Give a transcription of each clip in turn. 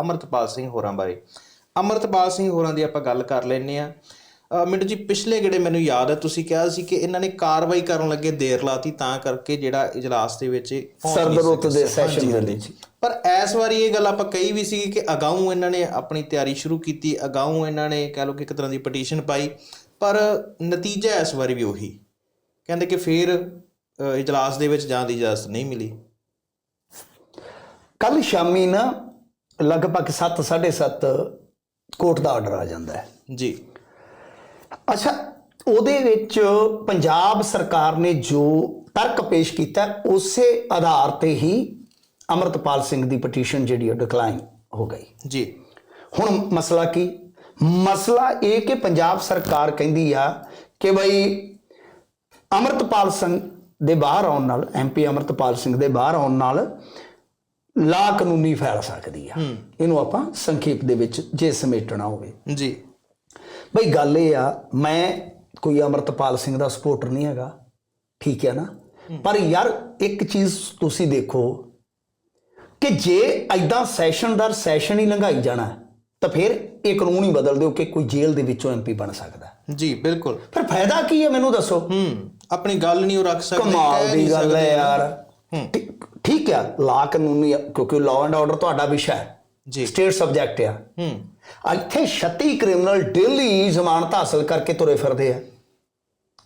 ਅਮਰਤਪਾਲ ਸਿੰਘ ਹੋਰਾਂ ਬਾਰੇ। ਅਮਰਤਪਾਲ ਸਿੰਘ ਹੋਰਾਂ ਦੀ ਆਪਾਂ ਗੱਲ ਕਰ ਲੈਨੇ ਆ ਮਿੰਟੂ ਜੀ ਪਿਛਲੇ ਗੇੜੇ ਮੈਨੂੰ ਯਾਦ ਹੈ ਤੁਸੀਂ ਕਿਹਾ ਸੀ ਕਿ ਇਹਨਾਂ ਨੇ ਕਾਰਵਾਈ ਕਰਨ ਲੱਗੇ ਦੇਰ ਲਾਤੀ ਤਾਂ ਕਰਕੇ ਜਿਹੜਾ ਇਜਲਾਸ ਦੇ ਵਿੱਚ ਇਹ ਪਹੁੰਚ ਨਹੀਂ ਸਰਦ ਰੁੱਤ ਸਕੇ। ਦੇ ਸੈਸ਼ਨ ਦੇ। ਵਿੱਚ। ਪਰ ਇਸ ਵਾਰੀ ਇਹ ਗੱਲ ਆਪਾਂ ਕਹੀ ਵੀ ਸੀ ਕਿ ਅਗਾਊਂ ਇਹਨਾਂ ਨੇ ਆਪਣੀ ਤਿਆਰੀ ਸ਼ੁਰੂ ਕੀਤੀ ਅਗਾਊਂ ਇਹਨਾਂ ਨੇ ਕਹਿ ਲਓ ਕਿ ਇੱਕ ਤਰ੍ਹਾਂ ਦੀ ਪਟੀਸ਼ਨ ਪਾਈ ਪਰ ਨਤੀਜਾ ਇਸ ਵਾਰੀ ਵੀ ਉਹੀ। ਕਹਿੰਦੇ ਕਿ ਫਿਰ ਇਜਲਾਸ ਦੇ ਵਿੱਚ ਜਾਣ ਦੀ ਇਜਾਜ਼ਤ ਨਹੀਂ ਮਿਲੀ। ਕੱਲ ਸ਼ਾਮੀ ਨਾ ਲਗਭਗ 7:30 ਕੋਰਟ ਦਾ ਆਰਡਰ ਆ ਜਾਂਦਾ ਹੈ। ਜੀ। ਅੱਛਾ ਉਹਦੇ ਵਿੱਚ ਪੰਜਾਬ ਸਰਕਾਰ ਨੇ ਜੋ ਤਰਕ ਪੇਸ਼ ਕੀਤਾ ਉਸੇ ਆਧਾਰ ਤੇ ਹੀ ਅਮਰਤਪਾਲ ਸਿੰਘ ਦੀ ਪਟੀਸ਼ਨ ਜਿਹੜੀ ਉਹ ਡਿਕਲਾਈਨ ਹੋ ਗਈ। ਜੀ। ਹੁਣ ਮਸਲਾ ਕੀ? ਮਸਲਾ ਇਹ ਕਿ ਪੰਜਾਬ ਸਰਕਾਰ ਕਹਿੰਦੀ ਆ ਕਿ ਬਈ ਅਮਰਤਪਾਲ ਸਿੰਘ ਦੇ ਬਾਹਰ ਆਉਣ ਨਾਲ ਐਮਪੀ ਅਮਰਤਪਾਲ ਸਿੰਘ ਦੇ ਬਾਹਰ ਆਉਣ ਨਾਲ ਲਾ ਕਾਨੂੰਨੀ ਫੈਲ ਸਕਦੀ ਆ। ਇਹਨੂੰ ਆਪਾਂ ਸੰਖੇਪ ਦੇ ਵਿੱਚ ਜੇ ਸਮੇਟਣਾ ਹੋਵੇ। ਜੀ। ਬਈ ਗੱਲ ਇਹ ਆ ਮੈਂ ਕੋਈ ਅਮਰਤਪਾਲ ਸਿੰਘ ਦਾ ਸਪੋਰਟਰ ਨਹੀਂ ਹੈਗਾ ਠੀਕ ਹੈ ਨਾ? ਪਰ ਯਾਰ ਇੱਕ ਚੀਜ਼ ਤੁਸੀਂ ਦੇਖੋ ਕਿ ਜੇ ਐਦਾਂ ਸੈਸ਼ਨ ਦਰ ਸੈਸ਼ਨ ਹੀ ਲੰਘਾਈ ਜਾਣਾ ਤਾਂ ਫਿਰ ਇਹ ਕਾਨੂੰਨ ਹੀ ਬਦਲ ਦਿਓ ਕਿ ਕੋਈ ਜੇਲ੍ਹ ਦੇ ਵਿੱਚੋਂ ਐਮਪੀ ਬਣ ਸਕਦਾ। ਜੀ ਬਿਲਕੁਲ। ਫਿਰ ਫਾਇਦਾ ਕੀ ਹੈ ਮੈਨੂੰ ਦੱਸੋ? ਹੂੰ ਆਪਣੀ ਗੱਲ ਨਹੀਂ ਉਹ ਰੱਖ ਸਕਦੇ ਕਮਾਲ ਦੀ ਗੱਲ ਹੈ। ਯਾਰ। ਠੀਕ- ਹੈ ਲਾ ਕਾਨੂੰਨੀ ਕਿਉਂਕਿ ਲਾਅ ਐਂਡ ਆਰਡਰ ਤੁਹਾਡਾ ਵਿਸ਼ਾ ਹੈ। ਜੀ। ਸਟੇਟ ਸਬਜੈਕਟ ਆ। ਹੂੰ। ਇੱਥੇ 36 ਕ੍ਰਿਮੀਨਲ ਡੇਲੀ ਜ਼ਮਾਨਤ ਹਾਸਲ ਕਰਕੇ ਤੁਰੇ ਫਿਰਦੇ ਆ।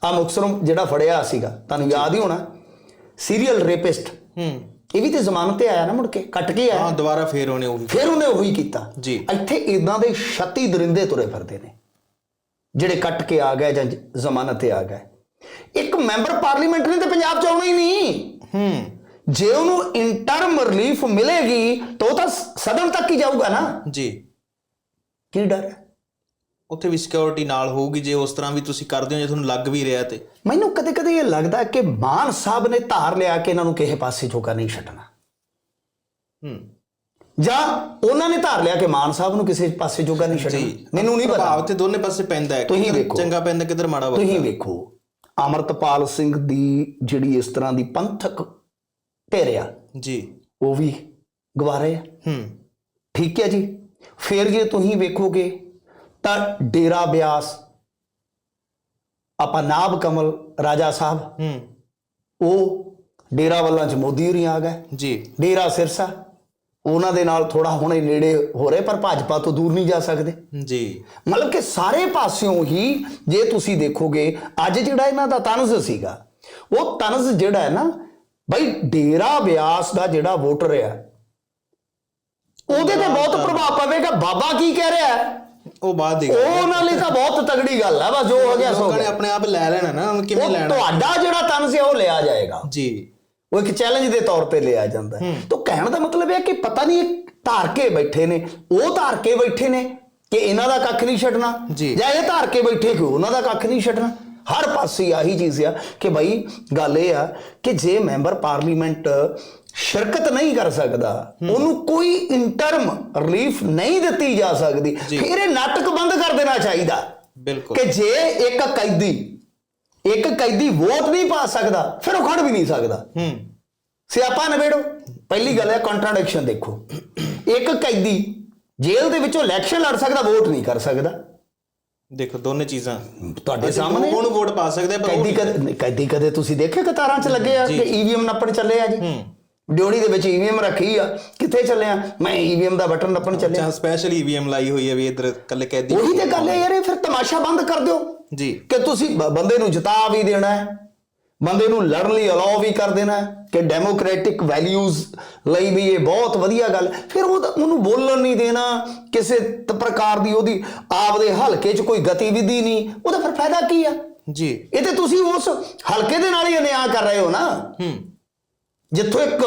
ਆ ਮੁਕਸਰਮ ਜਿਹੜਾ ਫੜਿਆ ਸੀਗਾ ਤੁਹਾਨੂੰ ਯਾਦ ਹੀ ਹੋਣਾ ਸੀਰੀਅਲ ਰੇਪਿਸਟ ਹੂੰ। ਇਹ ਵੀ ਤੇ ਜ਼ਮਾਨਤ ਤੇ ਆਇਆ ਨਾ ਮੁੜ ਕੇ ਕੱਟ ਕੇ ਹਾਂ ਆਇਆ ਦੁਬਾਰਾ ਫੇਰ ਉਹਨੇ ਉਹੀ ਫਿਰ ਉਹਨੇ ਉਹੀ ਕੀਤਾ। ਜੀ। ਇੱਥੇ ਇਦਾਂ ਦੇ 36 ਦਰਿੰਦੇ ਤੁਰੇ ਫਿਰਦੇ ਨੇ ਜਿਹੜੇ ਕੱਟ ਕੇ ਆ ਗਏ ਜਾਂ ਜ- ਜ਼ਮਾਨਤ ਤੇ ਆ ਗਏ। ਇੱਕ ਮੈਂਬਰ ਪਾਰਲੀਮੈਂਟ ਨੇ ਤੇ ਪੰਜਾਬ ਚ ਆਉਣਾ ਹੀ ਨਹੀਂ। ਹੂੰ। ਜੇ ਉਹਨੂੰ ਇੰਟਰਮ ਰਿਲੀਫ ਮਿਲੇਗੀ ਤਾਂ ਉਹ ਤਾਂ ਸਦਨ ਤੱਕ ਹੀ ਜਾਊਗਾ ਨਾ। ਜੀ। ਕੀ ਡਰ ਹੈ? ਉੱਥੇ ਵੀ ਸਿਕਿਉਰਿਟੀ ਨਾਲ ਹੋਊਗੀ ਜੇ ਉਸ ਤਰ੍ਹਾਂ ਵੀ ਤੁਸੀਂ ਕਰਦੇ ਹੋ ਜੇ ਤੁਹਾਨੂੰ ਲੱਗ ਵੀ ਰਿਹਾ ਤੇ। ਮੈਨੂੰ ਕਦੇ ਕਦੇ ਇਹ ਲੱਗਦਾ ਕਿ ਮਾਨ ਸਾਹਿਬ ਨੇ ਧਾਰ ਲਿਆ ਕਿ ਇਹਨਾਂ ਨੂੰ ਕਿਸੇ ਪਾਸੇ ਜੋਗਾ ਨਹੀਂ ਛੱਡਣਾ। ਹੂੰ। ਜਾਂ ਉਹਨਾਂ ਨੇ ਧਾਰ ਲਿਆ ਕਿ ਮਾਨ ਸਾਹਿਬ ਨੂੰ ਕਿਸੇ ਪਾਸੇ ਜੋਗਾ ਨਹੀਂ ਛੱਡਣਾ। ਮੈਨੂੰ ਨਹੀਂ ਪਤਾ। ਤੇ ਦੋਨੇ ਪਾਸੇ ਪੈਂਦਾ ਹੈ। ਤੁਸੀਂ ਵੇਖੋ। ਚੰਗਾ ਪੈਂਦਾ ਕਿਧਰ ਮਾੜਾ ਵਾ ਤੁਸੀਂ ਵੇਖੋ। ਅਮਰਤਪਾਲ ਸਿੰਘ ਦੀ ਜਿਹੜੀ ਇਸ ਤਰ੍ਹਾਂ ਦੀ ਪੰਥਕ ਢੇਰਿਆ। ਜੀ। ਉਹ ਵੀ ਗਵਾਰੇ ਆ। ਹੂੰ। ਠੀਕ ਹੈ ਜੀ। ਫਿਰ ਜੇ ਤੁਸੀਂ ਵੇਖੋਗੇ ਤਾਂ ਡੇਰਾ ਬਿਆਸ ਆਪਾਂ ਨਾਬ ਕਮਲ ਰਾਜਾ ਸਾਹਿਬ ਹੂੰ। ਉਹ ਡੇਰਾ ਵੱਲਾਂ ਚ ਮੋਦੀ ਹੋਰੀ ਆ ਗਏ। ਜੀ। ਡੇਰਾ ਸਿਰਸਾ ਉਹਨਾਂ ਦੇ ਨਾਲ ਥੋੜਾ ਹੁਣੇ ਨੇੜੇ ਹੋ ਰਹੇ ਪਰ ਭਾਜਪਾ ਤੋਂ ਦੂਰ ਨਹੀਂ ਜਾ ਸਕਦੇ। ਜੀ। ਮਤਲਬ ਕਿ ਸਾਰੇ ਪਾਸਿਓਂ ਹੀ ਜੇ ਤੁਸੀਂ ਦੇਖੋਗੇ ਅੱਜ ਜਿਹੜਾ ਇਹਨਾਂ ਦਾ ਤਨਜ਼ ਸੀਗਾ ਉਹ ਤਨਜ਼ ਜਿਹੜਾ ਹੈ ਨਾ ਬਈ ਡੇਰਾ ਬਿਆਸ ਦਾ ਜਿਹੜਾ ਵੋਟਰ ਆ ਉਹਦੇ ਤੇ ਬਹੁਤ ਪ੍ਰਭਾਵ ਪਵੇਗਾ। ਬਾਬਾ ਕੀ ਕਹਿ ਰਿਹਾ? ਹੈ ਉਹ ਬਾਅਦ ਦੀ ਉਹ। ਉਹਨਾਂ ਲਈ ਤਾਂ ਬਹੁਤ ਤਗੜੀ ਗੱਲ ਹੈ ਬਸ ਜੋ ਹੋ ਗਿਆ ਸੋ ਲੋਕਾਂ ਨੇ ਆਪਣੇ ਆਪ ਲੈ ਲੈਣਾ ਨਾ ਹੁਣ ਕਿਵੇਂ ਉਹ ਲੈਣਾ? ਤੁਹਾਡਾ ਜਿਹੜਾ ਤਨਜ਼ ਹੈ ਉਹ ਲਿਆ ਜਾਏਗਾ। ਜੀ। ਉਹ ਇੱਕ ਚੈਲੰਜ ਦੇ ਤੌਰ ਤੇ ਲਿਆ ਜਾਂਦਾ। ਹੈ। ਤਾਂ ਕਹਿਣ ਦਾ ਮਤਲਬ ਇਹ ਹੈ ਕਿ ਪਤਾ ਨਹੀਂ ਇਹ ਧਾਰ ਕੇ ਬੈਠੇ ਨੇ ਉਹ ਧਾਰ ਕੇ ਬੈਠੇ ਨੇ ਕਿ ਇਹਨਾਂ ਦਾ ਕੱਖ ਨਹੀਂ ਛੱਡਣਾ? ਜੀ। ਜਾਂ ਇਹ ਧਾਰ ਕੇ ਬੈਠੇ ਕਿ ਉਹਨਾਂ ਦਾ ਕੱਖ ਨਹੀਂ ਛੱਡਣਾ? ਹਰ ਪਾਸੇ ਆਹੀ ਚੀਜ਼ ਆ ਕਿ ਭਾਈ ਗੱਲ ਇਹ ਆ ਕਿ ਜੇ ਮੈਂਬਰ ਪਾਰਲੀਮੈਂਟ ਸ਼ਿਰਕਤ ਨਹੀਂ ਕਰ ਸਕਦਾ ਉਹਨੂੰ ਕੋਈ ਇੰਟਰਮ ਰਿਲੀਫ ਨਹੀਂ ਦਿੱਤੀ ਜਾ ਸਕਦੀ ਫਿਰ ਇਹ ਨਾਟਕ ਬੰਦ ਕਰ ਦੇਣਾ ਚਾਹੀਦਾ। ਬਿਲਕੁਲ। ਕਿ ਜੇ ਇੱਕ ਕੈਦੀ ਇੱਕ ਕੈਦੀ ਵੋਟ ਨਹੀਂ ਪਾ ਸਕਦਾ ਫਿਰ ਉਹ ਖੜ ਵੀ ਨਹੀਂ ਸਕਦਾ। ਹੂੰ। ਸਿਆਪਾ ਨਵੇੜੋ ਪਹਿਲੀ ਗੱਲ ਹੈ ਕੰਟਰਡਿਕਸ਼ਨ ਦੇਖੋ। ਇੱਕ ਕੈਦੀ ਜੇਲ੍ਹ ਦੇ ਵਿੱਚੋਂ ਇਲੈਕਸ਼ਨ ਲੜ ਸਕਦਾ ਵੋਟ ਨਹੀਂ ਕਰ ਸਕਦਾ। ਦੇਖੋ ਦੋਨੇ ਚੀਜ਼ਾਂ। ਤੁਹਾਡੇ ਸਾਹਮਣੇ ਉਹਨੂੰ ਵੋਟ ਪਾ ਸਕਦੇ ਆ ਪਰ ਕੈਦੀ ਕਦੇ ਕੈਦੀ ਕਦੇ ਤੁਸੀਂ ਦੇਖੇ ਕਤਾਰਾਂ 'ਚ ਲੱਗੇ ਆ ਕਿ ਈਵੀਐਮ ਨੱਪਣ ਚੱਲੇ ਆ ਜੀ? ਡਿਊਟੀ ਦੇ ਵਿੱਚ ਈਵੀਐਮ ਰੱਖੀ ਆ। ਕਿੱਥੇ ਚੱਲੇ ਆ? ਮੈਂ ਈਵੀਐਮ ਦਾ ਬਟਨ ਨੱਪਣ ਚੱਲੇ ਜਾਂ ਸਪੈਸ਼ਲ ਈਵੀਐਮ ਲਾਈ ਹੋਈ ਹੈ ਵੀ ਇਧਰ ਕੱਲੇ ਕੈਦੀ ਉਹੀ ਤੇ ਗੱਲ ਹੈ ਯਾਰ ਇਹ ਫਿਰ ਤਮਾਸ਼ਾ ਬੰਦ ਕਰ ਦਿਓ। ਜੀ। ਕਿ ਤੁਸੀਂ ਬੰਦੇ ਨੂੰ ਜਿਤਾ ਵੀ ਦੇਣਾ ਹੈ। ਬੰਦੇ ਨੂੰ ਲੜਨ ਲਈ ਅਲਾਉ ਵੀ ਕਰ ਦੇਣਾ ਕਿ ਡੈਮੋਕ੍ਰੈਟਿਕ ਵੈਲਿਊਜ਼ ਲਈ ਵੀ ਇਹ ਬਹੁਤ ਵਧੀਆ ਗੱਲ। ਫਿਰ ਉਹ ਉਹਨੂੰ ਬੋਲਣ ਨਹੀਂ ਦੇਣਾ ਕਿਸੇ ਪ੍ਰਕਾਰ ਦੀ ਉਹਦੀ ਆਪਦੇ ਹਲਕੇ 'ਚ ਕੋਈ ਗਤੀਵਿਧੀ ਨਹੀਂ। ਉਹਦਾ ਫਿਰ ਫਾਇਦਾ ਕੀ ਆ? ਜੀ। ਇਹ ਤੇ ਤੁਸੀਂ ਉਸ ਹਲਕੇ ਦੇ ਨਾਲ ਹੀ ਅਨਿਆਂ ਕਰ ਰਹੇ ਹੋ ਨਾ। ਹੂੰ। ਜਿੱਥੋਂ ਇੱਕ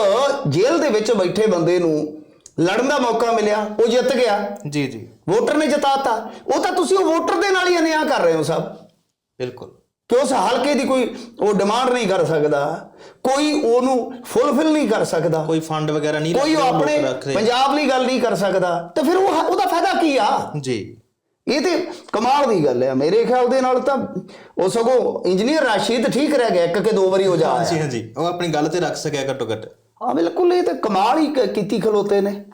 ਜੇਲ੍ਹ ਦੇ ਵਿੱਚ ਬੈਠੇ ਬੰਦੇ ਨੂੰ ਲੜਨ ਦਾ ਮੌਕਾ ਮਿਲਿਆ ਉਹ ਜਿੱਤ ਗਿਆ। ਜੀ ਜੀ। ਵੋਟਰ ਨੇ ਜਿਤਾਤਾ। ਉਹ ਤਾਂ ਤੁਸੀਂ ਉਹ ਵੋਟਰ ਦੇ ਨਾਲ ਹੀ ਅਨਿਆਂ ਕਰ ਰਹੇ ਹੋ ਸਭ। ਬਿਲਕੁਲ। ਕਿ ਉਸ ਹਲਕੇ ਦੀ ਕੋਈ ਉਹ ਡਿਮਾਂਡ ਨਹੀਂ ਕਰ ਸਕਦਾ ਕੋਈ ਉਹਨੂੰ ਫੁੱਲਫਿਲ ਨਹੀਂ ਕਰ ਸਕਦਾ। ਕੋਈ ਫੰਡ ਵਗੈਰਾ ਨਹੀਂ ਕੋਈ ਆਪਣੇ। ਪੰਜਾਬ ਲਈ ਗੱਲ ਨਹੀਂ ਕਰ ਸਕਦਾ। ਤੇ ਫਿਰ ਉਹ ਉਹਦਾ ਫਾਇਦਾ ਕੀ ਆ? ਜੀ। ਇਹ ਤੇ ਕਮਾਲ ਦੀ ਗੱਲ ਹੈ ਮੇਰੇ ਖਿਆਲ ਦੇ ਨਾਲ ਤਾਂ ਉਹ ਸਗੋਂ ਇੰਜੀਨੀਅਰ ਰਾਸ਼ੀਦ ਠੀਕ ਰਹਿ ਗਿਆ ਇੱਕ ਕਿ ਦੋ ਵਾਰੀ ਹੋ ਜਾ ਆਇਆ। ਹਾਂਜੀ। ਹਾਂਜੀ ਉਹ ਆਪਣੀ ਗੱਲ ਤੇ ਰੱਖ ਸਕਿਆ ਘੱਟੋ ਘੱਟ। ਹਾਂ ਬਿਲਕੁਲ ਇਹ ਤੇ ਕਮਾਲ ਹੀ ਕੀਤੀ ਖਲੋਤੇ ਨੇ।